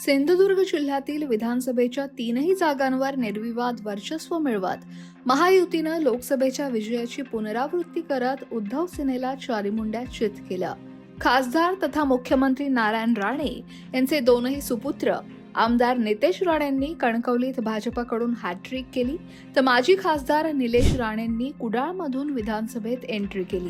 सिंधुदुर्ग जिल्ह्यातील विधानसभेच्या तीनही जागांवर निर्विवाद वर्चस्व मिळवत महायुतीनं लोकसभेच्या विजयाची पुनरावृत्ती करत उद्धव सेनेला चारीमुंड्या चित केलं. खासदार तथा मुख्यमंत्री नारायण राणे यांचे दोनही सुपुत्र आमदार नितेश राणेंनी कणकवलीत भाजपाकडून हॅट्रिक केली तर माजी खासदार निलेश राणेंनी कुडाळमधून विधानसभेत एंट्री केली.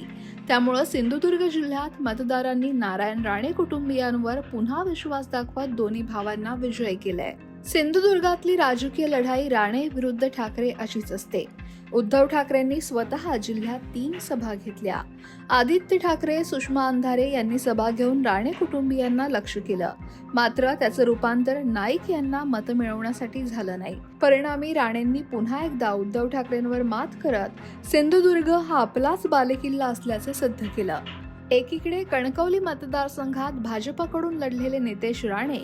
त्यामुळं सिंधुदुर्ग जिल्ह्यात मतदारांनी नारायण राणे कुटुंबियांवर पुन्हा विश्वास दाखवत दोन्ही भावांना विजय केलाय. सिंधुदुर्गातली राजकीय लढाई राणे विरुद्ध ठाकरे अशीच असते. उद्धव ठाकरेंनी स्वतः जिल्ह्यात तीन सभा घेतल्या. आदित्य ठाकरे सुषमा अंधारे यांनी सभा घेऊन राणे कुटुंबियांना लक्ष केलं. मात्र त्याचं रूपांतर नाईक यांना मतं मिळवण्यासाठी झालं नाही. परिणामी राणेंनी पुन्हा एकदा उद्धव ठाकरेंवर मात करत सिंधुदुर्ग हा आपलाच बालेकिल्ला असल्याचं सिद्ध केलं. एकीकडे कणकवली मतदारसंघात भाजपकडून लढलेले नितेश राणे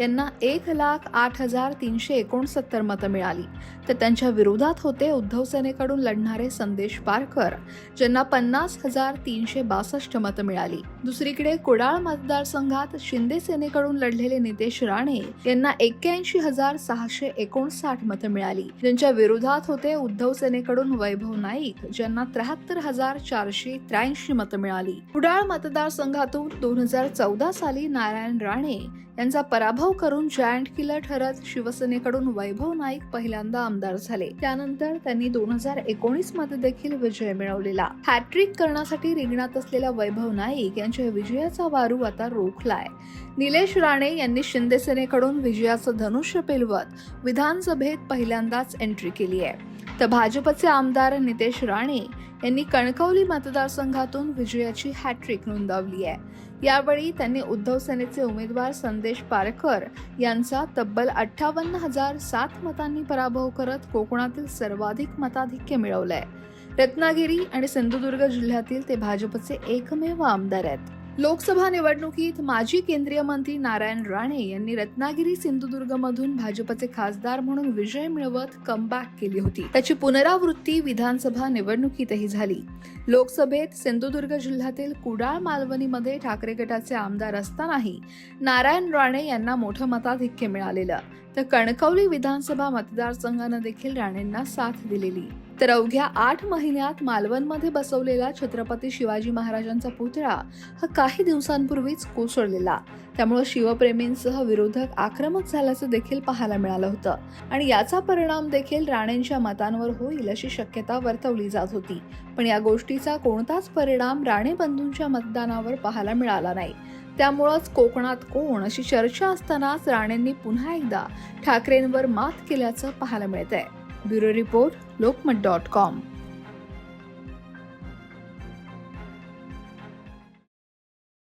यांना एक लाख आठ हजार तीनशे एकोणसत्तर मतं मिळाली. तर त्यांच्या विरोधात होते उद्धव सेनेकडून लढणारे संदेश पारकर ज्यांना पन्नास हजार तीनशे बासष्ट मतं मिळाली. दुसरीकडे कुडाळ मतदारसंघात शिंदे सेनेकडून लढलेले नितेश राणे यांना एक्क्याऐंशी हजार सहाशे एकोणसाठ मतं मिळाली. ज्यांच्या विरोधात होते उद्धव सेनेकडून वैभव नाईक ज्यांना त्र्याहत्तर हजार चारशे त्र्याऐंशी मतं मिळाली. कुडाळ मतदारसंघातून दोन हजार चौदा साली नारायण राणे यांचा पराभव करून जायंट किलर ठरत शिवसेनेकडून वैभव नाईक पहिल्यांदा आमदार झाले. त्यानंतर त्यांनी दोन हजार एकोणीसमध्ये देखील विजय मिळवलेला. हॅट्रिक करण्यासाठी रिंगणात असलेला वैभव नाईक यांच्या विजयाचा वारू आता रोखलाय. निलेश राणे यांनी शिंदेसेनेकडून विजयाचं धनुष्य पेलवत विधानसभेत पहिल्यांदाच एंट्री केली आहे तर भाजपचे आमदार नितेश राणे यांनी कणकवली मतदारसंघातून विजयाची हॅट्रिक नोंदवली आहे. यावेळी त्यांनी उद्धव सेनेचे उमेदवार संदेश पारकर यांचा तब्बल अठ्ठावन्न हजार सात मतांनी पराभव करत कोकणातील सर्वाधिक मताधिक्य मिळवलंय. रत्नागिरी आणि सिंधुदुर्ग जिल्ह्यातील ते भाजपचे एकमेव आमदार आहेत. लोकसभा निवडणुकीत माजी केंद्रीय मंत्री नारायण राणे यांनी रत्नागिरी सिंधुदुर्गमधून भाजपचे खासदार म्हणून विजय मिळवत कमबॅक केली होती. त्याची पुनरावृत्ती विधानसभा निवडणुकीतही झाली. लोकसभेत सिंधुदुर्ग जिल्ह्यातील कुडाळ मालवणीमध्ये ठाकरे गटाचे आमदार असतानाही नारायण राणे यांना मोठं मताधिक्य मिळालेलं. तर कणकवली विधानसभा मतदारसंघानं देखील राणेंना साथ दिलेली. तर अवघ्या आठ महिन्यात मालवणमध्ये बसवलेला छत्रपती शिवाजी महाराजांचा पुतळा हा काही दिवसांपूर्वीच कोसळलेला. त्यामुळे शिवप्रेमींसह विरोधक आक्रमक झाल्याचं देखील पाहायला मिळालं होतं. आणि याचा परिणाम देखील राणेंच्या मतांवर होईल अशी शक्यता वर्तवली जात होती. पण या गोष्टीचा कोणताच परिणाम राणे बंधूंच्या मतदानावर पाहायला मिळाला नाही. त्यामुळंच कोकणात कोण अशी चर्चा असतानाच राणेंनी पुन्हा एकदा ठाकरेंवर मात केल्याचं पाहायला मिळत आहे bureau report Lokmat dot com.